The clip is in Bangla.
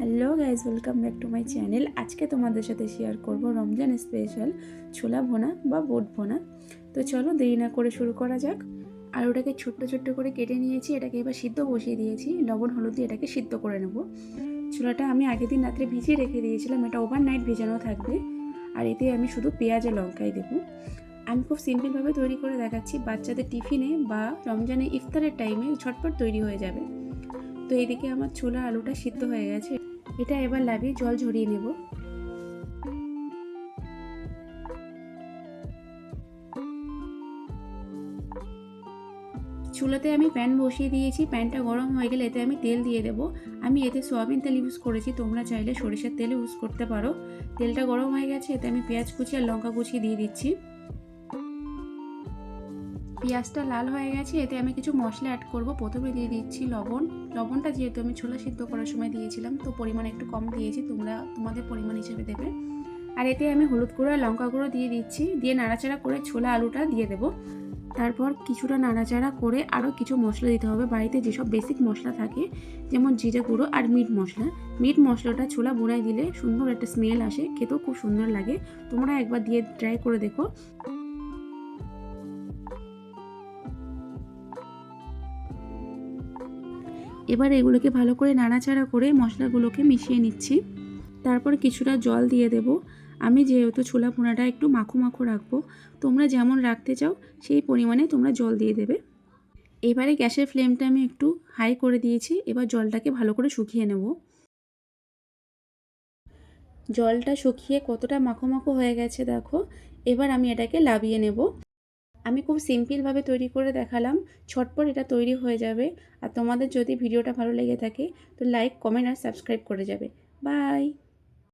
Hello guys welcome back to my channel. আজকে তোমাদের সাথে শেয়ার করব রমজান স্পেশাল ছোলা ভোনা বা বোট ভোনা। তো চলো দেরি না করে শুরু করা যাক। আর ওটাকে ছোট্ট ছোট্ট করে কেটে নিয়েছি, এটাকে এবার সিদ্ধ বসিয়ে দিয়েছি। লবণ, হলুদ দিয়ে এটাকে সিদ্ধ করে নেব। ছোলাটা আমি আগের দিন রাত্রে ভিজিয়ে রেখে দিয়েছিলাম, এটা ওভার নাইট ভেজানো থাকবে। আর এতে আমি শুধু পেঁয়াজ লঙ্কাই দেবো। আমি খুব সিম্পলভাবে তৈরি করে দেখাচ্ছি, বাচ্চাদের টিফিনে বা রমজানে ইফতারের টাইমে ঝটপট তৈরি হয়ে যাবে। তো এইদিকে আমার ছোলা আলুটা সিদ্ধ হয়ে গেছে। এটা এবার লাভিয়ে জল ঝরিয়ে নেব। চুলাতে আমি প্যান বসিয়ে দিয়েছি। প্যানটা গরম হয়ে গেলে এতে আমি তেল দিয়ে দেবো। আমি এতে সয়াবিন তেল ইউজ করেছি। তোমরা চাইলে সরিষার তেল ইউজ করতে পারো। তেলটা গরম হয়ে গেছে, এতে আমি পেঁয়াজ কুচি আর লঙ্কা কুচি দিয়ে দিচ্ছি। পেঁয়াজটা লাল হয়ে গেছে, এতে আমি কিছু মশলা অ্যাড করব। প্রথমে দিয়ে দিচ্ছি লবণ। লবণটা যেহেতু আমি ছোলা সিদ্ধ করার সময় দিয়েছিলাম, তো পরিমাণ একটু কম দিয়েছি, তোমরা, তোমাদের পরিমাণ হিসেবে দেবে। আর এতে আমি হলুদ গুঁড়ো আর লঙ্কা গুঁড়ো দিয়ে দিচ্ছি, দিয়ে নাড়াচাড়া করে ছোলা আলুটা দিয়ে দেবো। তারপর কিছুটা নাড়াচাড়া করে আরও কিছু মশলা দিতে হবে। বাড়িতে যেসব বেসিক মশলা থাকে, যেমন জিরে গুঁড়ো আর মিট মশলা। মিট মশলাটা ছোলা বোনায় দিলে সুন্দর একটা স্মেল আসে, খেতেও খুব সুন্দর লাগে। তোমরা একবার দিয়ে ট্রাই করে দেখো। এবার এগুলোকে ভালো করে নাড়াচাড়া করে মশলাগুলোকে মিশিয়ে নিচ্ছি। তারপর কিছুটা জল দিয়ে দেব। আমি যেহেতু ছোলা পোনাটা একটু মাখো মাখো রাখব, তোমরা যেমন রাখতে চাও সেই পরিমাণে তোমরা জল দিয়ে দেবে। এবারে গ্যাসের ফ্লেমটা আমি একটু হাই করে দিয়েছি, এবার জলটাকে ভালো করে শুকিয়ে নেব। জলটা শুকিয়ে কতটা মাখো মাখো হয়ে গেছে দেখো, এবার আমি এটাকে লাভিয়ে নেব। আমি খুব সিম্পলভাবে তৈরি করে দেখালাম, ছটপট এটা তৈরি হয়ে যাবে। আর তোমাদের যদি ভিডিওটা ভালো লেগে থাকে, তো লাইক কমেন্ট আর সাবস্ক্রাইব করে যাবে। বাই